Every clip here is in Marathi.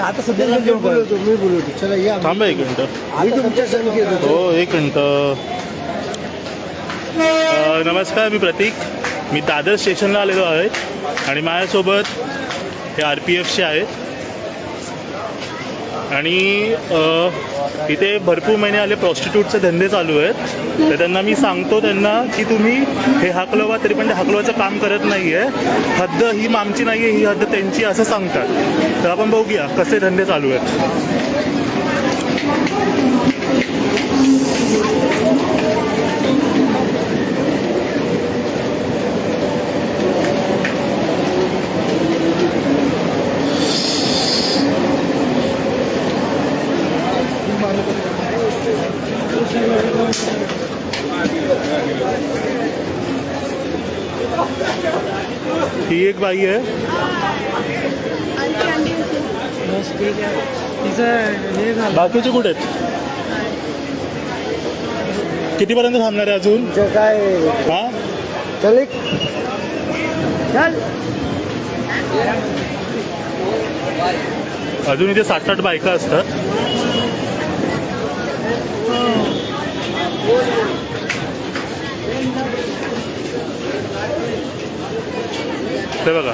आता सध्या मी घेऊन बोलवतो मी बोलवतो चला या. थांबा एक मिनटं. मी तुमच्या संख्येत होतो हो एक मिनटं. अ, नमस्कार मी प्रतीक. मी दादर स्टेशनला आलेलो आहे आणि माझ्यासोबत हे आर पी एफचे आहेत. आणि इथे भरपूर महिने आले प्रॉस्टिट्यूटचे धंदे चालू आहेत. तर त्यांना मी सांगतो त्यांना की तुम्ही हे हाकलवा तरी पण ते हाकलवाचं काम करत नाही आहे हद्द ही मामची नाही आहे ही हद्द त्यांची असं सांगतात. तर आपण बघूया कसे धंदे चालू आहेत. ही एक बाई आहे हे बाकीचे कुठे आहेत? कितीपर्यंत थांबणार आहे अजून? काय हा? चल एक. चल. अजून इथे सात आठ बायका असतात. ते बघा.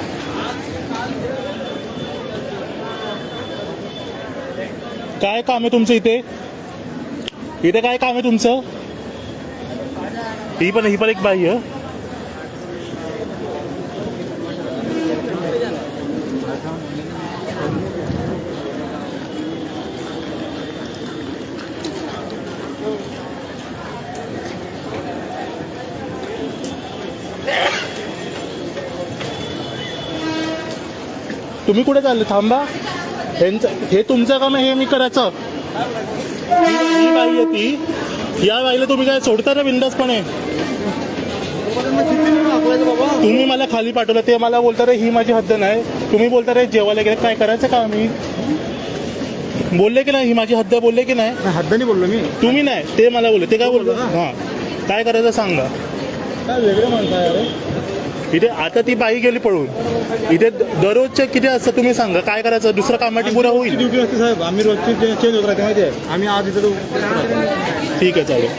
काय काम आहे तुमचं इथे? इथे काय काम आहे तुमचं? ही पण ही पण एक बाई आहे. तुम्ही कुठे चालले? थांबा. हे तुमचं काम आहे हे मी करायचं. ही बाई आहे ती. या बाईला तुम्ही काय सोडता ना बिंदासपणे तुम्ही मला खाली पाठवलं ते मला बोलता रे ही माझी हद्द नाही तुम्ही बोलता रे जेवायला गेले काय करायचं का मी बोलले की नाही ही माझी हद्द बोलले की नाही? हद्दानी बोललो मी. तुम्ही नाही ते मला बोलले ते काय बोललो? हां. काय करायचं सांगा. काय वेगळं म्हणताय अरे? इथे आता ती बाई गेली पळून. इथे द- दररोजच्या किती असतं तुम्ही सांगा. काय करायचं? दुसरं कामाटी पुरा होईल. ड्युटी असते साहेब. आम्ही रोजची चेंज होत राहते माहिती आहे? आम्ही आज इथं ठीक आहे चालेल.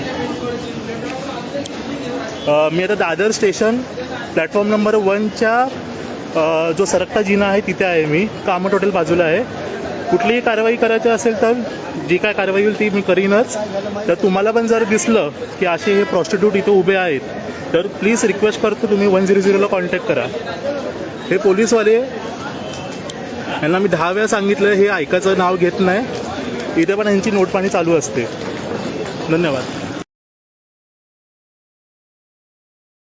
मी आता दादर स्टेशन प्लॅटफॉर्म नंबर वनच्या जो सरकता जिना आहे तिथे आहे मी. कामट हॉटेल बाजूला आहे. कुठलीही कारवाई करायची असेल तर जी काय कारवाई होईल ती मी करीनच. तर तुम्हाला पण जर दिसलं की असे हे प्रॉस्टिट्यूट इथे उभे आहेत तर प्लीज रिक्वेस्ट करतो तुम्ही वन झिरो झिरोला कॉन्टॅक्ट करा. हे पोलीसवाले यांना मी दहा वेळा सांगितलं हे ऐकायचं नाव घेत नाही. इथे पण यांची नोटपाणी चालू असते. धन्यवाद.